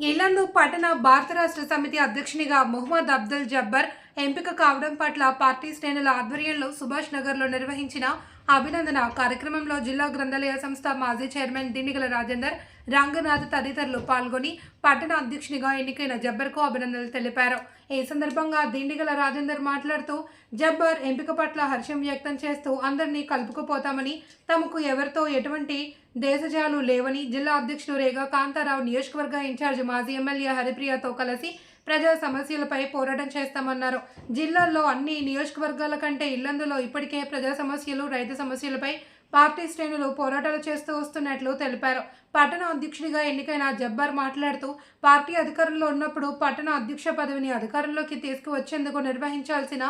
ఇల్లందు పట్టణ భారత రాష్ట్ర సమితి అధ్యక్షునిగా మొహమ్మద్ అబ్దుల్ జబ్బర్ ఎంపిక కావడం పట్ల పార్టీ శ్రేణుల ఆధ్వర్యంలో సుభాష్ నగర్లో నిర్వహించిన అభినందన కార్యక్రమంలో జిల్లా గ్రంథాలయ సంస్థ మాజీ చైర్మన్ దిండిగల రాజేందర్ రంగనాథ్ తదితరులు పాల్గొని పట్టణ అధ్యక్షునిగా ఎన్నికైన జబ్బర్కు అభినందనలు తెలిపారు. ఈ సందర్భంగా దిండిగల రాజేందర్ మాట్లాడుతూ జబ్బర్ ఎంపిక పట్ల హర్షం వ్యక్తం చేస్తూ అందరినీ కలుపుకుపోతామని తమకు ఎవరితో ఎటువంటి దేశజాలు లేవని జిల్లా అధ్యక్షుడు రేగా కాంతారావు నియోజకవర్గ ఇన్ఛార్జ్ మాజీ ఎమ్మెల్యే హరిప్రియతో కలిసి ప్రజా సమస్యలపై పోరాటం చేస్తామన్నారు. జిల్లాల్లో అన్ని నియోజకవర్గాల కంటే ఇల్లందులో ఇప్పటికే ప్రజా సమస్యలు రైతు సమస్యలపై పార్టీ శ్రేణులు పోరాటాలు చేస్తూ వస్తున్నట్లు తెలిపారు. పట్టణ అధ్యక్షుడిగా ఎన్నికైన జబ్బార్ మాట్లాడుతూ పార్టీ అధికారంలో ఉన్నప్పుడు పట్టణ అధ్యక్ష పదవిని అధికారంలోకి తీసుకువచ్చేందుకు నిర్వహించాల్సిన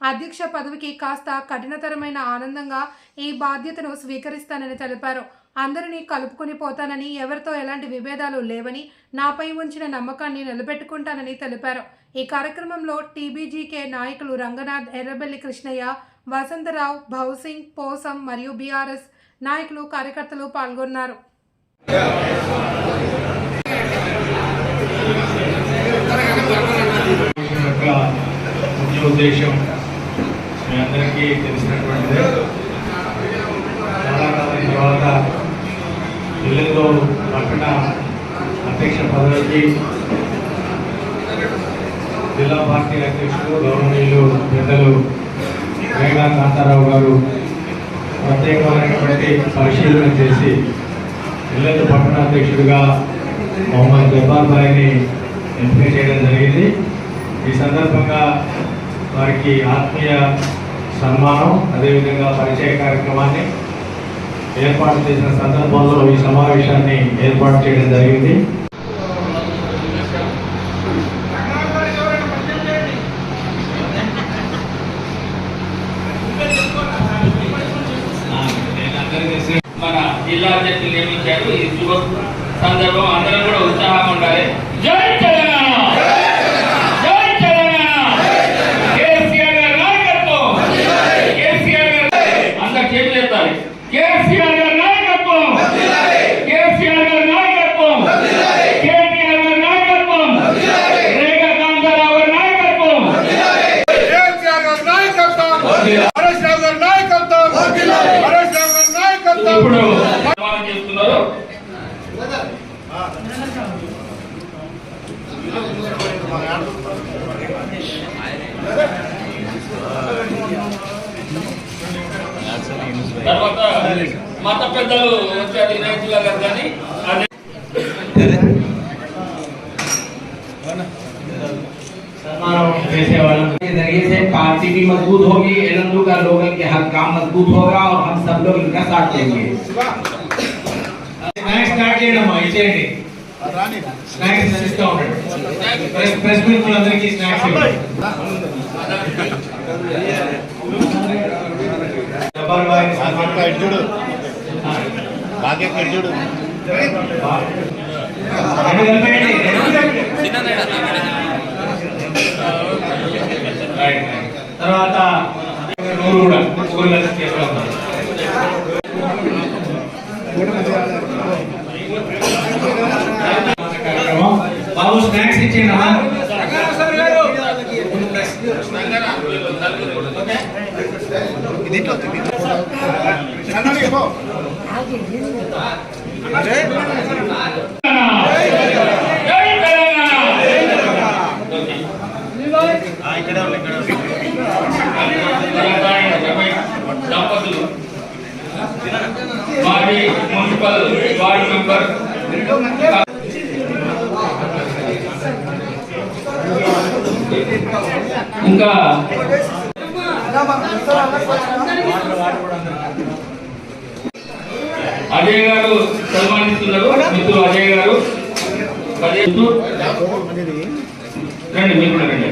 అధ్యక్ష పదవికి కాస్త కఠినతరమైన ఆనందంగా ఈ బాధ్యతను స్వీకరిస్తానని తెలిపారు. అందరినీ కలుపుకొని పోతానని ఎవరితో ఎలాంటి విభేదాలు లేవని నాపై ఉంచిన నమ్మకాన్ని నిలబెట్టుకుంటానని తెలిపారు. ఈ కార్యక్రమంలో టీబీజీకే నాయకులు రంగనాథ్ ఎర్రబెల్లి కృష్ణయ్య వసంతరావు భౌసింగ్ పోసం మరియు బీఆర్ఎస్ నాయకులు కార్యకర్తలు పాల్గొన్నారు. ఉద్దేశం మీ అందరికీ తెలిసినటువంటిదే. చాలా కాలం తర్వాత పట్టణ అధ్యక్ష పదవికి జిల్లా పార్టీ అధ్యక్షులు గౌరవనీయులు పెద్దలు మేఘా కాంతారావు గారు ప్రత్యేకమైనటువంటి పరిశీలన చేసి ఎల్లెల్లి పట్టణ అధ్యక్షుడిగా మొహమ్మద్ జబ్బార్ భాయ్ని ఎంపిక చేయడం జరిగింది. ఈ సందర్భంగా వారికి ఆత్మీయ సన్మానం అదేవిధంగా పరిచయ కార్యక్రమాన్ని ఏర్పాటు చేసిన సందర్భంలో ఈ సమావేశాన్ని ఏర్పాటు చేయడం జరిగింది. మన జిల్లా అధ్యక్షులు నియమించారు. ఈ శుభ సందర్భం అందరం కూడా ఉత్సాహంగా ఉండాలి. జై తెలంగాణ కేసీఆర్ గారి నాయకత్వం కేసీఆర్ గారు అందరు చేతులు ఎత్తాలి కేసీఆర్ గారి నాయకత్వం కేసీఆర్ గారి నాయకత్వం కేటీఆర్ గారి నాయకత్వం రేఖా కాంతారావు గారి నాయకత్వం కేసీఆర్ గారి నాయకత్వం హరీష్ రావు గారి నాయకత్వం హరీష్ రావు గారి ఎప్పుడు ఇప్పుడు సన్మానం చేస్తున్నారు? తర్వాత మత పెద్దలు వచ్చారు రైతుల గారు కానీ पार्टी भी मजबूत होगी एलएनयू का लोगों के हर काम मजबूत होगा और हम सब लोग इनका साथ देंगे స్నాక్స్ స్టార్ట్ చేయడం ఇచ్చేయండి స్నాక్స్ ఇస్తా ఉండండి ప్రెస్ ప్రెస్ మీట్ అందరికీ స్నాక్స్ ఇవ్వండి జబ్బర్ భాయ్ సన్మానం. చూడు బాగా చూడు తర్వాత నూరు కూడా ముగ్గురు కలిసి చేసుకుంటాం కార్యక్రమం. బాబు స్నాక్స్ ఇచ్చేయండి అమ్మా జై తెలంగాణ దంపతులు మాజీ మున్సిపల్ వార్డు మెంబర్ ఇంకా అజయ్ గారు సన్మానిస్తున్నారు. మిత్రులు అజయ్ గారు. రండి మీరు కూడా రండి.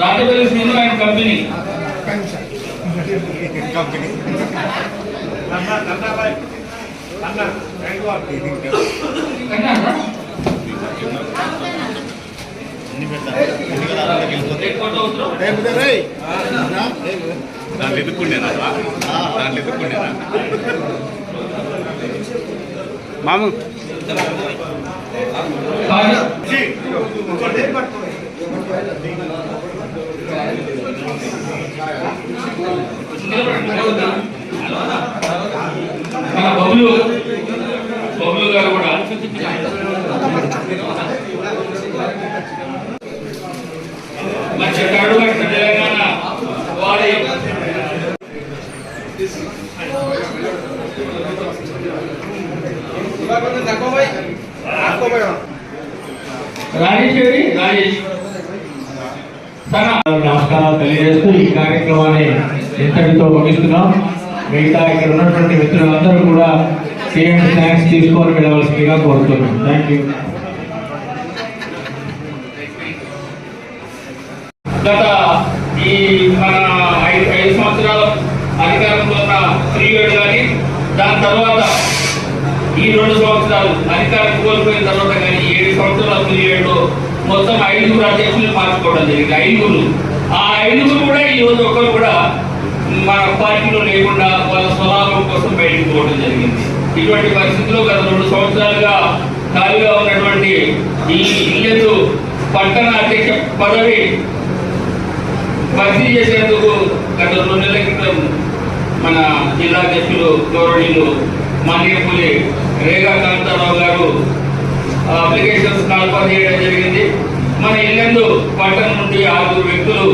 Rajapalli cinema and company. Company. దాంట్లో ఎదుర్కొండేనా దాంట్లో ఎదుర్కొండేనా మాము. మన బొబ్బులు బొబ్బులు గారు కూడా. మంచి కరుడు కట్టిన తెలంగాణ వారి. రాజేశ్వరి రాజేష్. నమస్కారాలు తెలియజేస్తూ ఈ కార్యక్రమాన్ని ఇంతటితో ముగిస్తున్నాం. మిగతా ఇక్కడ ఉన్నటువంటి మిత్రులందరూ కూడా సీఎం థ్యాంక్స్ తీసుకొని వెళ్ళవలసిందిగా కోరుతున్నాం. థ్యాంక్ యూ గత ఈ మన ఐదు ఐదు సంవత్సరాల అధికారంలో ఉన్న పీరియడ్ కానీ దాని తర్వాత ఈ రెండు సంవత్సరాలు అధికారం కోల్పోయిన తర్వాత కానీ ఏడు సంవత్సరాల పీరియడ్ మొత్తం ఐదుగురు అధ్యక్షులు మార్చుకోవడం జరిగింది. ఐదుగురు. ఆ ఐదుగురు కూడా ఈ రోజు ఒకరు కూడా మన పార్టీలో లేకుండా వాళ్ళ స్వలాభం కోసం బయటకు పోవడం జరిగింది. ఇటువంటి పరిస్థితుల్లో గత రెండు సంవత్సరాలుగా ఖాళీగా ఉన్నటువంటి ఈ ఇల్లు పట్టణ అధ్యక్ష పదవి భర్తీ చేసేందుకు గత రెండు నెలల క్రితం మన జిల్లా అధ్యక్షులు గౌరవనీయులు మాన్యపల్లి రేగా కాంతారావు గారు అప్లికేషన్స్ కాల్పర్ చేయడం జరిగింది. మన ఇల్లందు పట్టణం నుండి ఆరుగురు వ్యక్తులు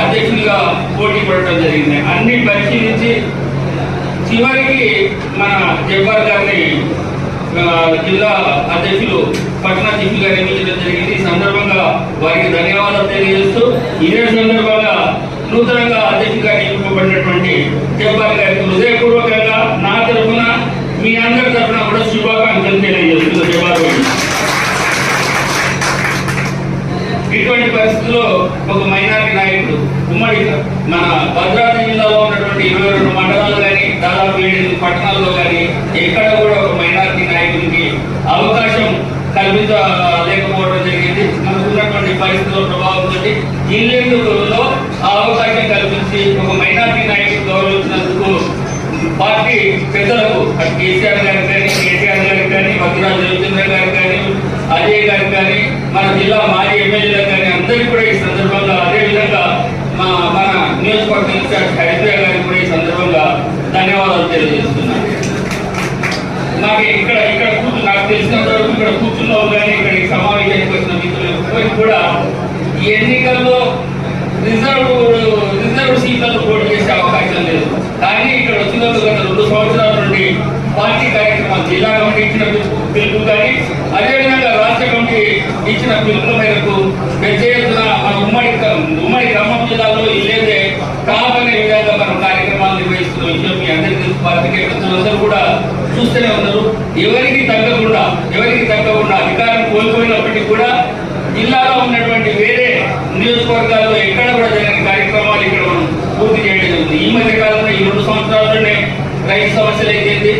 అధ్యక్షులుగా పోటీ పడటం జరిగింది. అన్ని పరిశీలించి చివరికి మన జబ్బార్ గారిని జిల్లా అధ్యక్షులు పట్టణ చీఫ్గా నియమించడం జరిగింది. ఈ సందర్భంగా వారికి ధన్యవాదాలు తెలియజేస్తూ ఇదే సందర్భంగా నూతనంగా అధ్యక్షుడిగా నియమింపబడినటువంటి జబ్బార్ గారికి హృదయపూర్వకంగా నా తరఫున మీ అందరి తరఫున కూడా శుభాకాంక్షలు తెలియజేస్తుంది జబ్బార్ ఇటువంటి పరిస్థితుల్లో ఒక మైనారిటీ నాయకుడు ఉమ్మడి మన భద్రాద్రి జిల్లాలో ఉన్నటువంటి ఇరవై రెండు మండలాలు కానీ దాదాపు ఏడు పట్టణాల్లో కానీ ఎక్కడ కూడా ఒక మైనారిటీ నాయకుడికి అవకాశం కల్పించలేకపోవడం జరిగింది. మనకు ఉన్నటువంటి పరిస్థితుల ప్రభావంతో ఇల్లు ఆ అవకాశం కల్పించి ఒక మైనారిటీ నాయకుడు గౌరవించినందుకు పార్టీ పెద్దలకు కేసీఆర్ గారికి కానీ కేటీఆర్ గారికి కానీ భద్రాద్రి రవిచంద్ర గారికి కానీ అజయ్ గారికి కానీ మన జిల్లా మాజీ ఎమ్మెల్యేలకు కానీ అందరికీ కూడా ఈ సందర్భంగా అదే విధంగా మా మన నియోజకవర్గ హరిప్రియ గారికి కూడా ఈ సందర్భంగా ధన్యవాదాలు తెలియజేస్తున్నాను. నాకు ఇక్కడ ఇక్కడ కూర్చు నాకు తెలిసినంత వరకు ఇక్కడ కూర్చున్నావు కానీ ఇక్కడ సమావేశానికి వచ్చిన మిత్రులు ఎవరికి కూడా ఈ ఎన్నికల్లో రిజర్వ్ రిజర్వ్ సీట్లలో పోటీ చేసే అవకాశం లేదు. కానీ ఇక్కడ వచ్చిన గత రెండు సంవత్సరాల నుండి పార్టీ కార్యక్రమాలు జిల్లా కమిటీ ఇచ్చిన పిలుపు కానీ అదేవిధంగా రాష్ట్ర కమిటీ ఇచ్చిన పిలుపుల మేరకు పెద్ద ఎత్తున మన ఉమ్మడి క- ఉమ్మడి ఖమ్మం జిల్లాలో ఇల్లేదే టాప్ అనే విధంగా మనం కార్యక్రమాలు నిర్వహిస్తున్న విషయం మీ అందరికీ తెలుసు కూడా చూస్తూనే ఉన్నారు. ఎవరికి తగ్గకుండా ఎవరికి తగ్గకుండా అధికారం కోల్పోయినప్పటికీ కూడా జిల్లాలో ఉన్నటువంటి వేరే నియోజకవర్గాల్లో ఎక్కడ కూడా జరిగిన కార్యక్రమాలు ఇక్కడ మనం పూర్తి చేయడం జరుగుతుంది. ఈ మధ్య కాలంలో ఈ రెండు సంవత్సరాల్లోనే రైతు సమస్యలు అయితే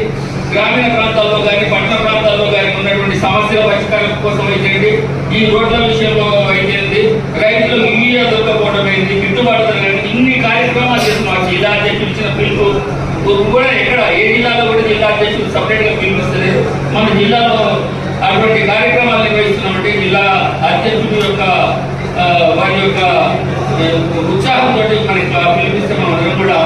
గ్రామీణ ప్రాంతాల్లో కానీ పట్టణ ప్రాంతాల్లో కానీ ఉన్నటువంటి సమస్యల పరిష్కారం కోసం అయితే ఈ రోడ్ల విషయంలో అయితే రైతులకు యూరియా దొరకపోవడం అయింది గిట్టుబాటు ఇన్ని కార్యక్రమాలు చేసి మా జిల్లా అధ్యక్షులు ఇచ్చిన పిలుపు కూడా ఎక్కడ ఏ జిల్లాలో కూడా జిల్లా అధ్యక్షులు సపరేట్గా మన జిల్లాలో అటువంటి కార్యక్రమాలు నిర్వహిస్తున్నామంటే జిల్లా అధ్యక్షుడు యొక్క వారి యొక్క ఉత్సాహంతో మనకి పిలిపిస్తే మనం కూడా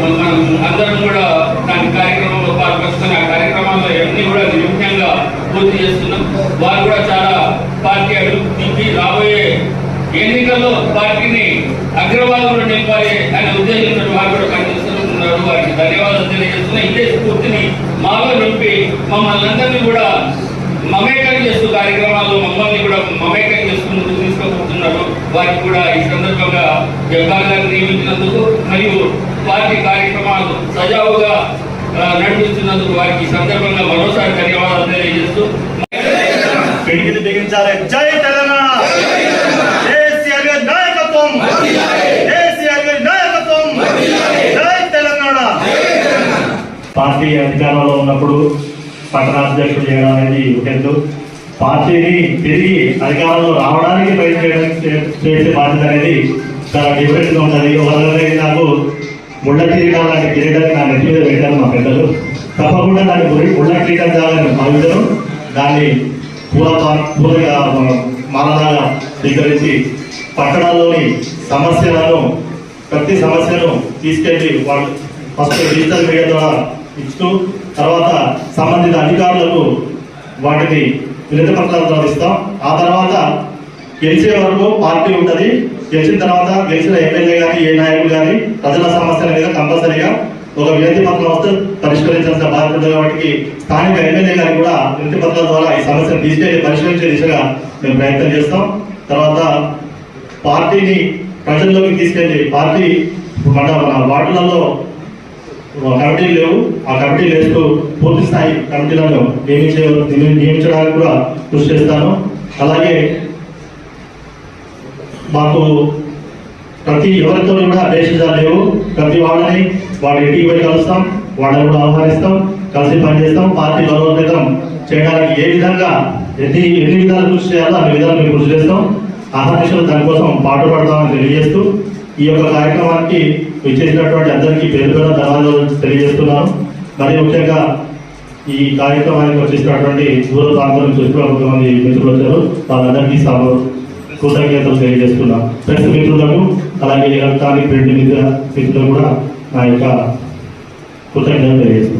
మనం అందరం కూడా దాని కార్యక్రమంలో పాల్పంచుకొని ఆ కార్యక్రమాల్లో అన్ని కూడా నిర్ముఖ్యంగా పూర్తి చేస్తున్నాం. వారు కూడా చాలా పార్టీ అభివృద్ధి రాబోయే ఎన్నికల్లో పార్టీని అగ్రవాదంలో నింపాలి అనే ఉద్దేశంతో వారు కూడా పనిచేస్తున్నారు వారికి ధన్యవాదాలు తెలియజేస్తున్నా ఇదే స్ఫూర్తిని మాలో నింపి మమ్మల్ని అందరినీ కూడా మమేకం చేస్తూ కార్యక్రమాల్లో మమ్మల్ని కూడా మమేకం చేస్తూ ముందుకు తీసుకుపోతున్నారు. వారికి కూడా ఈ సందర్భంగా జబ్బార్ నియమించినందుకు మరియు పార్టీ కార్యక్రమాలు సజావుగా నడిపిస్తున్నందుకు వారికి సందర్భంగా మరోసారి ధన్యవాదాలు తెలియజేస్తూ బిగించాలి జై తెలంగాణ! నాయకత్వం కేసీఆర్ గారి నాయకత్వం జై తెలంగాణ పార్టీ అధికారంలో ఉన్నప్పుడు పట్టణాధ్యక్షుడు చేయడం అనేది ఒక పార్టీని తిరిగి అధికారంలో రావడానికి ప్రయత్నం చేసే బాధ్యత అనేది చాలా డిఫరెంట్గా ఉంటుంది ఒకరి నాకు ముళ్ళ కిరీటం లాంటి కిరీటాన్ని నా నెత్తి మీద పెట్టారు మా పెద్దలు. తప్పకుండా దాన్ని మురి- ముళ్ళ కిరీటం కావాలని భావించడం దాన్ని పూల పూలగా స్వీకరించి పట్టణాల్లోని సమస్యలను ప్రతి సమస్యను తీసుకెళ్ళి వాళ్ళు ఫస్ట్ డిజిటల్ మీడియా ద్వారా ఇస్తూ తర్వాత సంబంధిత అధికారులకు వాటిని వినతి పత్రాలు చదివిస్తాం ఇస్తాం ఆ తర్వాత గెలిచే వరకు పార్టీ ఉంటుంది. గెలిచిన తర్వాత గెలిచిన ఎమ్మెల్యే కానీ ఏ నాయకులు కానీ ప్రజల సమస్యల మీద కంపల్సరీగా ఒక వినతి పత్రం వస్తే పరిష్కరించాల్సిన బాధ్యత ఉంది కాబట్టి స్థానిక ఎమ్మెల్యే గారికి కూడా వినతి పత్రాల ద్వారా ఈ సమస్యను తీసుకెళ్ళి పరిష్కరించే దిశగా మేము ప్రయత్నం చేస్తాం. తర్వాత పార్టీని ప్రజల్లోకి తీసుకెళ్ళి పార్టీ మన వార్డులలో కమిటీలు లేవు. ఆ కమిటీలు వేస్తూ పూర్తి స్థాయి కమిటీలను నియమించే నియమించడానికి కూడా కృషి చేస్తాను. అలాగే మాకు ప్రతి ఎవరితో కూడా దేశాలు లేవు. ప్రతి వాళ్ళని వాళ్ళ ఇంటికి పోయి కలుస్తాం. వాళ్ళని కూడా ఆహ్వానిస్తాం. కలిసి పనిచేస్తాం. పార్టీ బలోపేతం చేయడానికి ఏ విధంగా ఎన్ని ఎన్ని విధాలు కృషి చేయాలో అన్ని విధాలు మేము కృషి చేస్తాం. ఆహ్వానించిన దానికోసం పాటుపడతామని తెలియజేస్తూ ఈ యొక్క కార్యక్రమానికి విచ్చేసినటువంటి అందరికీ పేరు పేరు ధనాలు తెలియజేస్తున్నాను. మరి ముఖ్యంగా ఈ కార్యక్రమానికి వచ్చేసినటువంటి దూర ప్రాంతం నుంచి వచ్చిన కొంతమంది మిత్రులు వచ్చారు. వాళ్ళందరికీ సభ కృతజ్ఞతలు తెలియజేస్తున్నాం. ప్రెస్ మిత్రులకు అలాగే ఎలక్ట్రానిక్ ప్రింట్ మిత్రులకు కూడా నా యొక్క కృతజ్ఞతలు తెలియజేస్తున్నాను